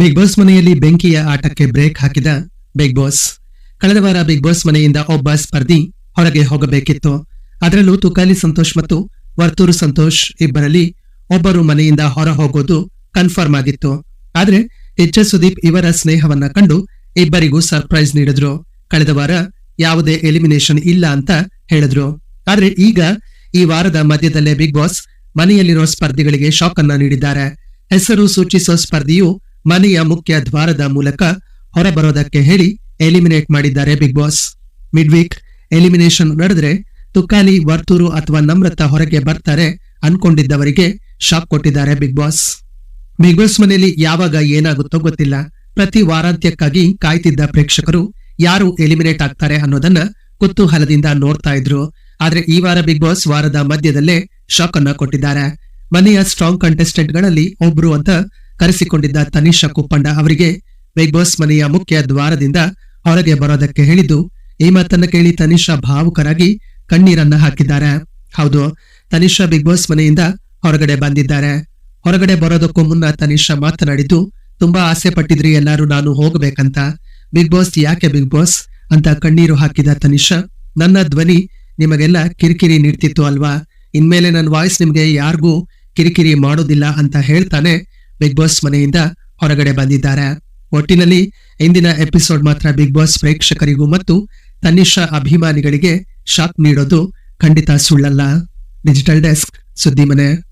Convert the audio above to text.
Big Boss ಮನೆಯಲ್ಲಿ ಬೆಂಕಿಯ ಆಟಕ್ಕೆ ಬ್ರೇಕ್ ಹಾಕಿದ ಬಿಗ್ ಬಾಸ್. ಕಳೆದ ವಾರ ಬಿಗ್ ಬಾಸ್ ಮನೆಯಿಂದ ಒಬ್ಬ ಸ್ಪರ್ಧಿ ಹೊರಗೆ ಹೋಗಬೇಕಿತ್ತು. ಅದರಲ್ಲೂ ತುಕಾಲಿ ಸಂತೋಷ್ ಮತ್ತು ವರ್ತೂರು ಸಂತೋಷ್ ಇಬ್ಬರಲ್ಲಿ ಒಬ್ಬರು ಮನೆಯಿಂದ ಹೊರ ಹೋಗೋದು ಕನ್ಫರ್ಮ್ ಆಗಿತ್ತು. ಆದ್ರೆ ಎಚ್ ಎಸ್ ಸುದೀಪ್ ಇವರ ಸ್ನೇಹವನ್ನ ಕಂಡು ಇಬ್ಬರಿಗೂ ಸರ್ಪ್ರೈಸ್ ನೀಡಿದ್ರು. ಕಳೆದ ವಾರ ಯಾವುದೇ ಎಲಿಮಿನೇಷನ್ ಇಲ್ಲ ಅಂತ ಹೇಳಿದ್ರು. ಆದ್ರೆ ಈಗ ಈ ವಾರದ ಮಧ್ಯದಲ್ಲೇ ಬಿಗ್ ಬಾಸ್ ಮನೆಯಲ್ಲಿರೋ ಸ್ಪರ್ಧಿಗಳಿಗೆ ಶಾಕ್ ಅನ್ನ ನೀಡಿದ್ದಾರೆ. ಹೆಸರು ಸೂಚಿಸೋ ಸ್ಪರ್ಧಿಯು ಮನೆಯ ಮುಖ್ಯ ದ್ವಾರದ ಮೂಲಕ ಹೊರಬರೋದಕ್ಕೆ ಹೇಳಿ ಎಲಿಮಿನೇಟ್ ಮಾಡಿದ್ದಾರೆ Bigg Boss. Mid week elimination ನಡೆದ್ರೆ ತುಕಾಲಿ ವರ್ತೂರು ಅಥವಾ ನಮ್ರತ ಹೊರಗೆ ಬರ್ತಾರೆ ಅನ್ಕೊಂಡಿದ್ದವರಿಗೆ ಶಾಕ್ ಕೊಟ್ಟಿದ್ದಾರೆ ಬಿಗ್ ಬಾಸ್. ಬಿಗ್ ಬಾಸ್ ಮನೆಯಲ್ಲಿ ಯಾವಾಗ ಏನಾಗುತ್ತೋ ಗೊತ್ತಿಲ್ಲ. ಪ್ರತಿ ವಾರಾಂತ್ಯಕ್ಕಾಗಿ ಕಾಯ್ತಿದ್ದ ಪ್ರೇಕ್ಷಕರು ಯಾರು ಎಲಿಮಿನೇಟ್ ಆಗ್ತಾರೆ ಅನ್ನೋದನ್ನ ಕುತೂಹಲದಿಂದ ನೋಡ್ತಾ ಇದ್ರು. ಆದ್ರೆ ಈ ವಾರ ಬಿಗ್ ಬಾಸ್ ವಾರದ ಮಧ್ಯದಲ್ಲೇ ಶಾಕ್ ಅನ್ನ ಕೊಟ್ಟಿದ್ದಾರೆ. ಮನೆಯ ಸ್ಟ್ರಾಂಗ್ ಕಂಟೆಸ್ಟೆಂಟ್ಗಳಲ್ಲಿ ಒಬ್ರು ಅಂತ ಕರೆಸಿಕೊಂಡಿದ್ದ ತನಿಷಾ ಕುಪ್ಪಂಡ ಅವರಿಗೆ ಬಿಗ್ ಬಾಸ್ ಮನೆಯ ಮುಖ್ಯ ದ್ವಾರದಿಂದ ಹೊರಗೆ ಬರೋದಕ್ಕೆ ಹೇಳಿದ್ದು, ಈ ಮಾತನ್ನ ಕೇಳಿ ತನಿಷಾ ಭಾವುಕರಾಗಿ ಕಣ್ಣೀರನ್ನ ಹಾಕಿದ್ದಾರೆ. ಹೌದು, ತನಿಷಾ ಬಿಗ್ ಬಾಸ್ ಮನೆಯಿಂದ ಹೊರಗಡೆ ಬಂದಿದ್ದಾರೆ. ಹೊರಗಡೆ ಬರೋದಕ್ಕೂ ಮುನ್ನ ತನಿಷಾ ಮಾತನಾಡಿದ್ದು, ತುಂಬಾ ಆಸೆ ಪಟ್ಟಿದ್ರಿ ಎಲ್ಲಾರು, ನಾನು ಹೋಗಬೇಕಂತ. ಬಿಗ್ ಬಾಸ್ ಯಾಕೆ ಬಿಗ್ ಬಾಸ್ ಅಂತ ಕಣ್ಣೀರು ಹಾಕಿದ ತನಿಷಾ, ನನ್ನ ಧ್ವನಿ ನಿಮಗೆಲ್ಲ ಕಿರಿಕಿರಿ ನೀಡ್ತಿತ್ತು ಅಲ್ವಾ? ಇನ್ಮೇಲೆ ನನ್ನ ವಾಯ್ಸ್ ನಿಮ್ಗೆ ಯಾರಿಗೂ ಕಿರಿಕಿರಿ ಮಾಡೋದಿಲ್ಲ ಅಂತ ಹೇಳ್ತಾನೆ ಬಿಗ್ ಬಾಸ್ ಮನೆಯಿಂದ ಹೊರಗಡೆ ಬಂದಿದ್ದಾರೆ. ಒಟ್ಟಿನಲ್ಲಿ ಇಂದಿನ ಎಪಿಸೋಡ್ ಮಾತ್ರ ಬಿಗ್ ಬಾಸ್ ಪ್ರೇಕ್ಷಕರಿಗೂ ಮತ್ತು ತನಿಷಾ ಅಭಿಮಾನಿಗಳಿಗೆ ಶಾಕ್ ನೀಡೋದು ಖಂಡಿತ ಸುಳ್ಳಲ್ಲ. ಡಿಜಿಟಲ್ ಡೆಸ್ಕ್ ಸುದ್ದಿ ಮನೆ.